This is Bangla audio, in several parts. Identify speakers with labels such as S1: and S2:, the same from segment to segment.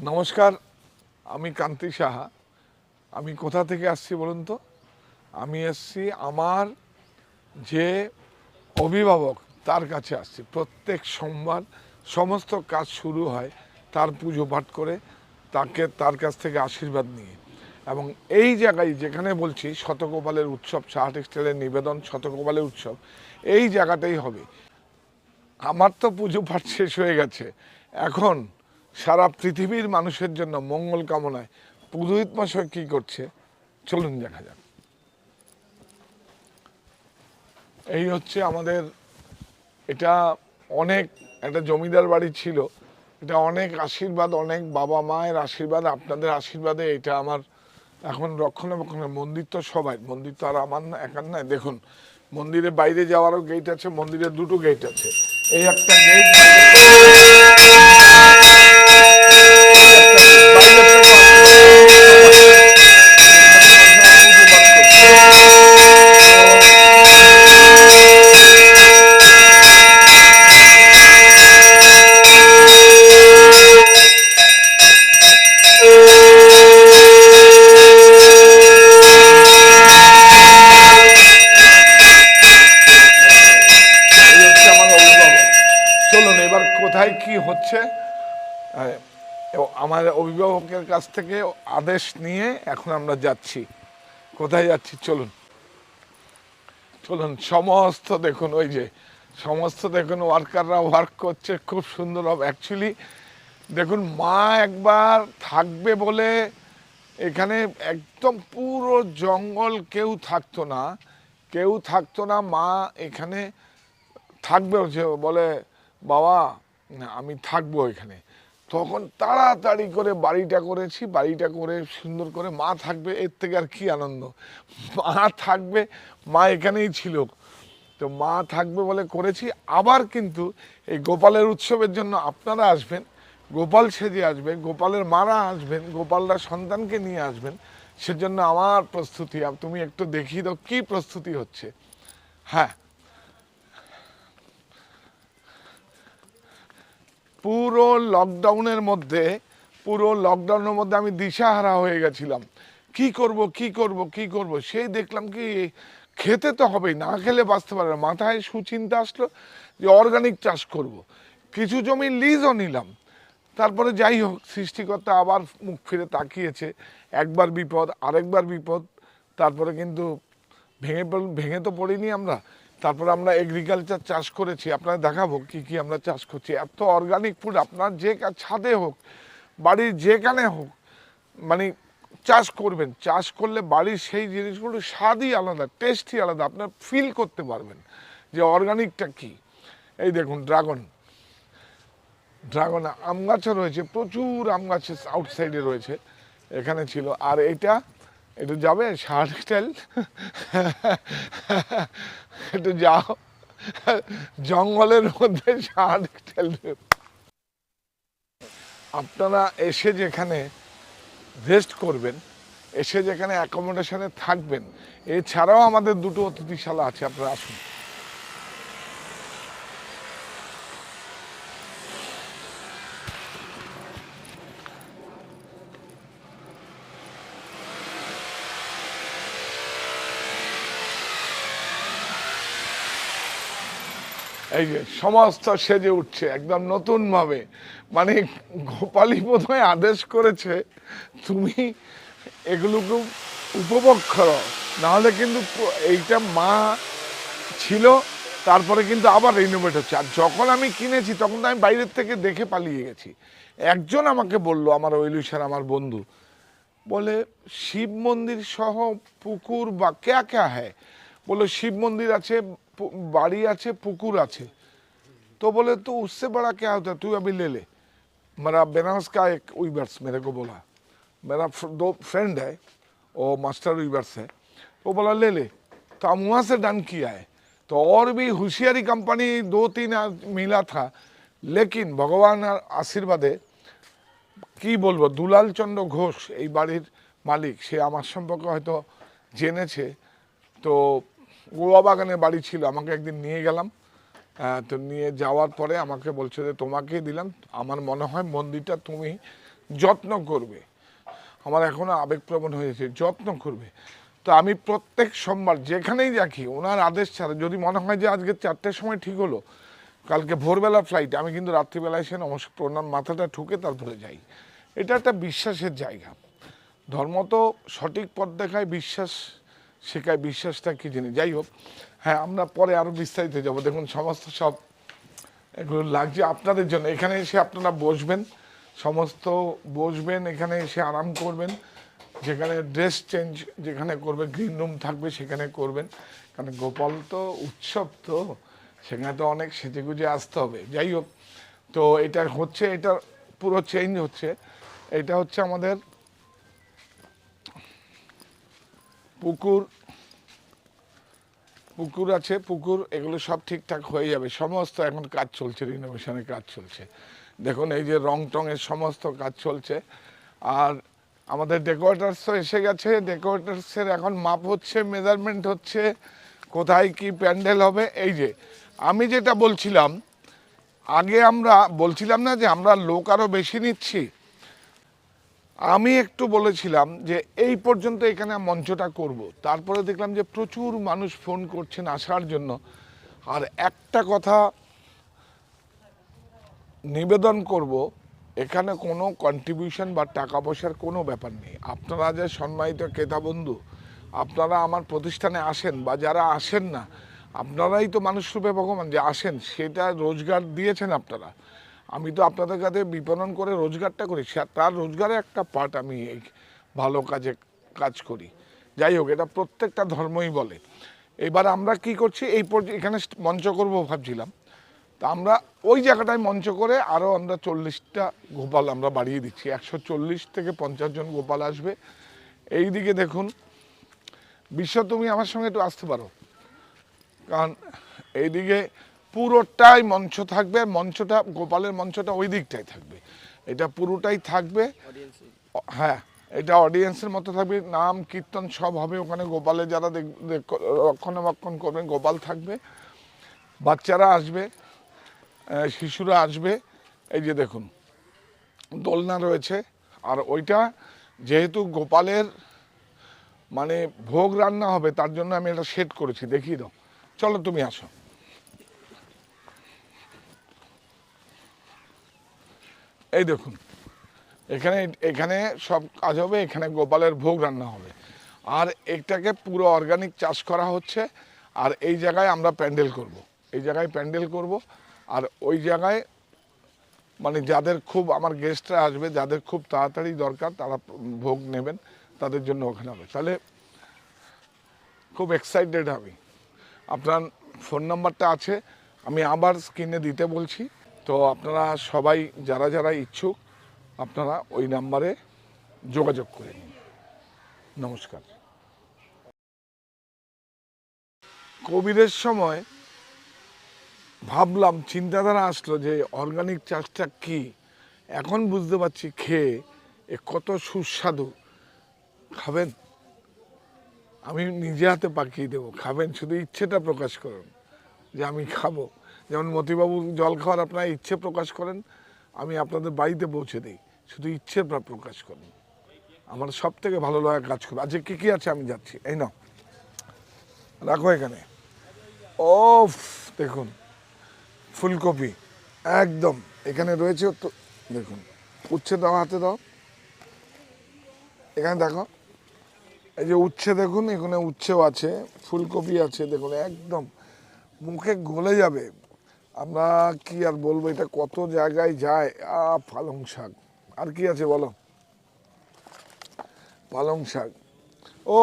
S1: নমস্কার, আমি কান্তি সাহা। আমি কোথা থেকে আসছি বলুন তো? আমি এসছি আমার যে অভিভাবক, তার কাছে আসছি। প্রত্যেক সোমবার সমস্ত কাজ শুরু হয় তার পুজো পাঠ করে তাকে, তার কাছ থেকে আশীর্বাদ নিয়ে। এবং এই জায়গায় যেখানে বলছি, শতকোপালের উৎসব, সাহা টেক্সটাইলের নিবেদন, শতকোপালের উৎসব, এই জায়গাটাই হবে। আমার তো পুজো পাঠ শেষ হয়ে গেছে। এখন সারা পৃথিবীর মানুষের জন্য মঙ্গল কামনায় পুরোহিত মশাই কি করছে? চলুন দেখা যাক। এই হচ্ছে আমাদের, এটা অনেক, একটা জমিদার বাড়ি ছিল। এটা অনেক আশীর্বাদ, অনেক বাবা মায়ের আশীর্বাদ, আপনাদের আশীর্বাদে এটা আমার এখন রক্ষণাবেক্ষণের মন্দির তো সবাই, মন্দির তো আর আমার না, একার নয়। দেখুন, মন্দিরের বাইরে যাওয়ারও গেট আছে, মন্দিরের দুটো গেট আছে। এই একটা গেট হচ্ছে আমার অভিভাবকের কাছ থেকে আদেশ নিয়ে এখন আমরা যাচ্ছি। কোথায় যাচ্ছি? চলুন। চলুন, সমস্ত দেখুন, ওই যে, সমস্ত দেখুন ওয়ার্কাররা ওয়ার্ক করছে, খুব সুন্দর হবে। অ্যাকচুয়ালি দেখুন, মা একবার থাকবে বলে এখানে একদম পুরো জঙ্গল কেউ থাকতো না। কেউ থাকতো না, মা এখানে থাকবে বলে, বাবা আমি থাকব এখানে। তখন তাড়াতাড়ি করে বাড়িটা করেছি, বাড়িটা করে সুন্দর করে মা থাকবে, এর থেকে আর কি আনন্দ। মা থাকবে, মা এখানেই ছিল। তো মা থাকবে বলে করেছি। আবার কিন্তু এই গোপালের উৎসবের জন্য আপনারা আসবেন, গোপাল সেজে আসবে, গোপালের মারা আসবেন, গোপালরা সন্তানকে নিয়ে আসবেন। সেজন্য আমার প্রস্তুতি তুমি একটু দেখিয়ে দাও কী প্রস্তুতি হচ্ছে। হ্যাঁ পুরো লকডাউনের মধ্যে, পুরো লকডাউনের মধ্যে আমি দিশাহারা হয়ে গেছিলাম। কি করব কি করব কি করব? সেই দেখলাম কি, খেতে তো হবেই, না খেলে বাঁচতে পারে না। মাথায় সুচিন্তা আসলো যে অর্গানিক চাষ করব। কিছু জমি লিজও নিলাম। তারপরে যাই হোক, সৃষ্টিকর্তা আবার মুখ ফিরে তাকিয়েছে। একবার বিপদ, আরেকবার বিপদ। তারপরে কিন্তু ভেঙে ভেঙে তো পড়িনি আমরা। তারপরে আমরা এগ্রিকালচার চাষ করেছি আপনারা দেখাবো কি কি আমরা চাষ করছি। এত অর্গানিক ফুড আপনার যে ছাদে হোক, বাড়ির যেখানে হোক মানে চাষ করবেন, চাষ করলে বাড়ির সেই জিনিসগুলো স্বাদই আলাদা টেস্টই আলাদা, আপনার ফিল করতে পারবেন যে অর্গানিকটা কি। এই দেখুন ড্রাগন ড্রাগন আম গাছও রয়েছে, প্রচুর আম গাছ আউটসাইডে রয়েছে, এখানে ছিল। আর এটা একটু যাবে, শার্ট স্টাইল? একটু যাও। জঙ্গলের মধ্যে শার্ট স্টাইল আপনারা এসে যেখানে রেস্ট করবেন, এসে যেখানে অ্যাকোমোডেশনে থাকবেন, এছাড়াও আমাদের দুটো অতিথিশালা আছে, আপনারা আসুন। এই যে সমাজটা সেজে উঠছে একদম নতুনভাবে। মানে গোপালী বোধহয় আদেশ করেছে, তুমি এগুলোকে উপভোগ করো। নাহলে কিন্তু এইটা মা ছিল, তারপরে কিন্তু আবার রিনোভেট হচ্ছে। আর যখন আমি কিনেছি, তখন তো আমি বাইরের থেকে দেখে পালিয়ে গেছি। একজন আমাকে বলল, আমার ওইলুসার আমার বন্ধু, বলে, শিব মন্দির সহ পুকুর বা ক্যা ক্যা হ্যাঁ বলল, শিব মন্দির আছে বাড়ি আছে পুকুর আছে तो बोले तो उससे बड़ा क्या होता है तू अभी ले ले मेरा बनारस का एक वीवर्स मेरे को बोला मेरा फ- दो फ्रेंड है वो मास्टर वीवर्स है वो बोला ले ले तो हम वहाँ से डन किया है तो और भी होशियारी कंपनी दो तीन आज मिला था लेकिन भगवान आशीर्वादे কি বলবো দুলাল চন্দ্র ঘোষ এই বাড়ির মালিক সে আমার সম্পর্কে হয়তো জেনেছে তো গোয়া বাগানে বাড়ি ছিল, আমাকে একদিন নিয়ে গেলাম। তো নিয়ে যাওয়ার পরে আমাকে বলছে যে তোমাকে দিলাম। আমার মনে হয় মন্দিরটা তুমি যত্ন করবে। আমার এখনও আবেগপ্রবণ হয়েছে, যত্ন করবে। তো আমি প্রত্যেক সোমবার যেখানেই দেখি ওনার আদেশ ছাড়া, যদি মনে হয় যে আজকে চারটের সময় ঠিক হলো, কালকে ভোরবেলা ফ্লাইট আমি কিন্তু রাত্রিবেলায় এসে নমস্কার প্রণাম, মাথাটা ঠুকে তারপরে যাই। এটা একটা বিশ্বাসের জায়গা। ধর্ম তো সঠিক পথ দেখায়, বিশ্বাস শেখায় বিশ্বাসটা কি জিনিস? যাই হোক হ্যাঁ আমরা পরে আরও বিস্তারিত যাব। দেখুন, সমস্ত সব এগুলো লাগছে আপনাদের জন্য। এখানে এসে আপনারা বসবেন, সমস্ত বসবেন, এখানে এসে আরাম করবেন। যেখানে ড্রেস চেঞ্জ যেখানে করবে গ্রিন রুম থাকবে সেখানে করবেন। কারণ গোপাল তো উৎসব তো, সেখানে তো অনেক সেজে গুজে আসতে হবে। যাই হোক, তো এটা হচ্ছে, এটা পুরো চেঞ্জ হচ্ছে। এটা হচ্ছে আমাদের পুকুর পুকুর আছে, পুকুর, এগুলো সব ঠিকঠাক হয়ে যাবে। সমস্ত এখন কাজ চলছে রিনোভেশনের কাজ চলছে। দেখুন, এই যে রং টংয়ের সমস্ত কাজ চলছে। আর আমাদের ডেকোরেটার্সও এসে গেছে। ডেকোরেটার্সের এখন মাপ হচ্ছে মেজারমেন্ট হচ্ছে, কোথায় কি প্যান্ডেল হবে। এই যে, আমি যেটা বলছিলাম, আগে আমরা বলছিলাম না যে আমরা লোক আরও বেশি নিচ্ছি। আমি একটু বলেছিলাম যে এই পর্যন্ত এখানে মঞ্চটা করব। তারপরে দেখলাম যে প্রচুর মানুষ ফোন করছেন আসার জন্য। আর একটা কথা নিবেদন করব, এখানে কোনো কন্ট্রিবিউশন বা টাকা পয়সার কোনো ব্যাপার নেই। আপনারা যে সম্মানিত ক্রেতা বন্ধু, আপনারা আমার প্রতিষ্ঠানে আসেন বা যারা আসেন না, আপনারাই তো মানুষ রূপে ভগবান যে আসেন, সেটা রোজগার দিয়েছেন আপনারা। আমি তো আপনাদের কাছে বিপণন করে রোজগারটা করি। তার রোজগারের একটা পার্ট আমি এই ভালো কাজে কাজ করি। যাই হোক, এটা প্রত্যেকটা ধর্মই বলে। এবার আমরা কি করছি? এই এখানে মঞ্চ করব ভাবছিলাম। তা আমরা ওই জায়গাটায় মঞ্চ করে আরও আমরা চল্লিশটা গোপাল আমরা বাড়িয়ে দিচ্ছি। একশো চল্লিশ থেকে পঞ্চাশ জন গোপাল আসবে। এই দিকে দেখুন, বিশ্ব তুমি আমার সঙ্গে একটু আসতে পারো। কারণ এইদিকে পুরোটাই মঞ্চ থাকবে মঞ্চটা গোপালের মঞ্চটা ওই দিকটাই থাকবে। এটা পুরোটাই থাকবে। হ্যাঁ এটা অডিয়েন্সের মতো থাকবে নাম কীর্তন সব হবে ওখানে গোপালে যারা রক্ষণাবেক্ষণ করবেন গোপাল থাকবে। বাচ্চারা আসবে শিশুরা আসবে এই যে দেখুন দোলনা রয়েছে। আর ওইটা যেহেতু গোপালের মানে ভোগ রান্না হবে তার জন্য আমি এটা সেট করেছি দেখিয়ে দাও। চলো তুমি আসো। এই দেখুন, এখানে এখানে সব কাজ হবে, এখানে গোপালের ভোগ রান্না হবে। আর এটাকে পুরো অর্গানিক চাষ করা হচ্ছে, আর এই জায়গায় আমরা প্যান্ডেল করব। এই জায়গায় প্যান্ডেল করব, আর ওই জায়গায় মানে যাদের খুব, আমার গেস্টরা আসবে, যাদের খুব তাড়াতাড়ি দরকার, তারা ভোগ নেবেন, তাদের জন্য ওখানে হবে। তাহলে খুব এক্সাইটেড আমি। আপনার ফোন নাম্বারটা আছে, আমি আবার স্ক্রিনে দিতে বলছি। তো আপনারা সবাই, যারা যারা ইচ্ছুক, আপনারা ওই নাম্বারে যোগাযোগ করে নিন। নমস্কার। কোভিডের সময় ভাবলাম, চিন্তাধারা আসলো যে অর্গানিক চাষটা কি? এখন বুঝতে পারছি খেয়ে এ কত সুস্বাদু। খাবেন? আমি নিজে হাতে পাকিয়ে দেবো। খাবেন? শুধু ইচ্ছেটা প্রকাশ করুন যে আমি খাব। যেমন মতিবাবু জল খাওয়ার আপনারা ইচ্ছে প্রকাশ করেন, আমি আপনাদের বাড়িতে পৌঁছে দিই। শুধু ইচ্ছে প্র- প্রকাশ করুন। আমার সব থেকে ভালো লাগা কাজ করবে। আজকে কী কী আছে আমি যাচ্ছি। এই না রাখো এখানে। ও দেখুন। ফুলকপি। একদম। এখানে রয়েছে তো, দেখুন। উচ্ছে দাও, হাতে দাও। এখানে দেখো। এই যে উচ্ছে দেখুন, এখানে উচ্ছেও আছে, ফুলকপি আছে, দেখুন, একদম। মুখে গলে যাবে। আমরা কি আর বলব, এটা কত জায়গায় যায়? আ পালং শাক। আর কি আছে বলো? পালং শাক। ও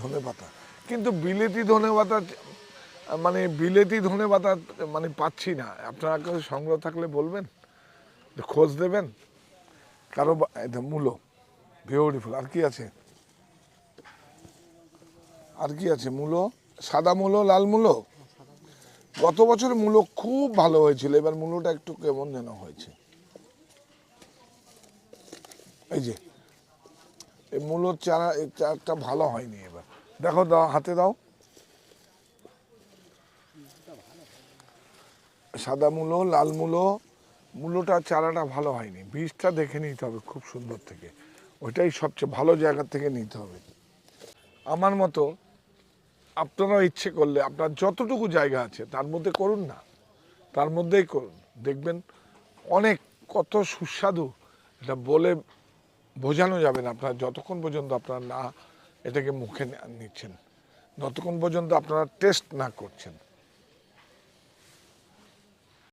S1: ধনে পাতা কিন্তু বিলেতি ধনে পাতা মানে বিলেতি ধনে পাতা মানে পাচ্ছি না। আপনারা কেউ সংগ্রহ থাকলে বলবেন? খোঁজ দেবেন? কারও মূলো বিউটিফুল আর কি আছে? আর কি আছে, মূলো? সাদা মূলো, লাল মূলো? গত বছর মূলো খুব ভালো হয়েছিল, এবার মূলোটা একটু কেমন যেন হয়েছে। এই যে, এই মূলোর চারা, এই চারটা ভালো হয়নি এবার। দেখো দাও, হাতে দাও। সাদা মূলো, লাল মূলো, মূলোটা, চারাটা ভালো হয়নি। বীজটা দেখে নিতে হবে খুব সুন্দর থেকে। ওইটাই সবচেয়ে ভালো জায়গা থেকে নিতে হবে। আমার মতো আপনারাও ইচ্ছে করলে, আপনার যতটুকু জায়গা আছে, তার মধ্যে করুন না। তার মধ্যেই করুন। দেখবেন অনেক কত সুস্বাদু এটা বলে বোঝানো যাবে না আপনার, যতক্ষণ পর্যন্ত আপনারা না এটাকে মুখে নিচ্ছেন যতক্ষণ পর্যন্ত আপনারা টেস্ট না করছেন।